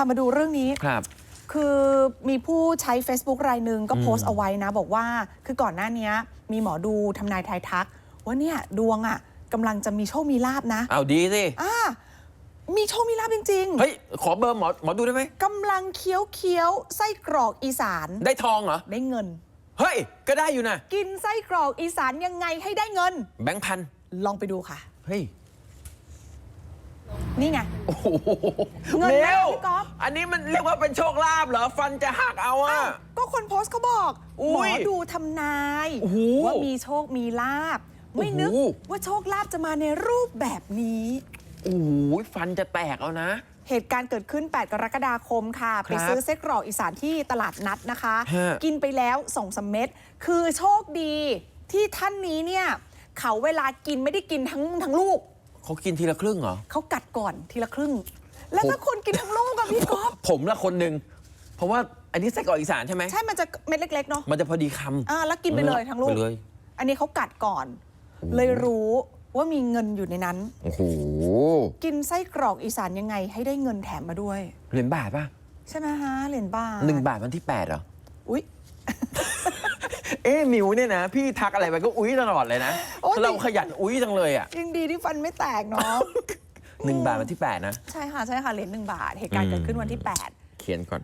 ามาดูเรื่องนี้ครับ คือมีผู้ใช้ Facebook รายหนึ่งก็อืมโพสต์เอาไว้นะ บอกว่าคือก่อนหน้านี้มีหมอดูทำนายทายทัก ว่าเนี่ยดวงอะ่ะกำลังจะมีโชคมีลาบนะเอาดีสิอ่ามีโชคมีลาบจริงเฮ้ยขอเบอร์หมอหมอดูได้ไหมๆกำลังเคี้ยวเคี้ยวๆไส้กรอกอีสานได้ทองเหรอได้เงิน เฮ้ย ก็ได้อยู่นะกินไส้กรอกอีสานยังไงให้ได้เงิน แบงค์พันลองไปดูค่ะ เฮ้ย นี่ไง โอ้โหเงินเมนะลพี่ก๊อฟ อันนี้มันเรียกว่าเป็นโชคลาภเหรอ ฟันจะหักเอาอะอ้าวก็คนโพสต์เขาบอกอุ้หมอยดูทำนาย โอ้โหว่ามีโชคมีลาบ ไม่นึกโอ้โห ว่าโชคลาภจะมาในรูปแบบนี้ โอ้โหฟันจะแตกเอานะ เหตุการณ์เกิดขึ้น 8 กรกฎาคมค่ะครับไปซื้อไส้กรอกอีสานที่ตลาดนัดนะคะ ฮะ กินไปแล้วสองสามเม็ดคือโชคดีที่ท่านนี้เนี่ย เขาเวลากินไม่ได้กินทั้งทั้งลูก เขากินทีละครึ่งเหรอ เขากัดก่อนทีละครึ่ง แล้วผมถ้าคนกินทั้งลูกอะพี่ก๊อฟผมละคนหนึ่งเพราะว่าอันนี้ไส้กรอกอีสานใช่ไหมใช่มันจะเม็ดเล็กๆเนาะมันจะพอดีคำอ่าแล้วกินไปเลยทั้งลูก ไปเลยอันนี้เขากัดก่อนโอ้เลยรู้ว่ามีเงินอยู่ในนั้น โอ้โหกินไส้กรอกอีสานยังไงให้ได้เงินแถมมาด้วย เหรียญบาทป่ะใช่ไหมฮะเหรียญบาทหนึ่งบาทวันที่แปดเหรอ อุ๊ย เอ๊ะมิวเนี่ยนะ พี่ทักอะไรไปก็อุ้ยตลอดเลยนะโอ้ย เราขยันอุ้ยจังเลยอะยังดีที่ฟันไม่แตกเนาะหนึ่งบาทวันที่ 8 นะ ใช่ค่ะ ใช่ค่ะเหรียญหนึ่งบาท เหตุการณ์เกิดขึ้นวันที่ 8 เขียนก่อน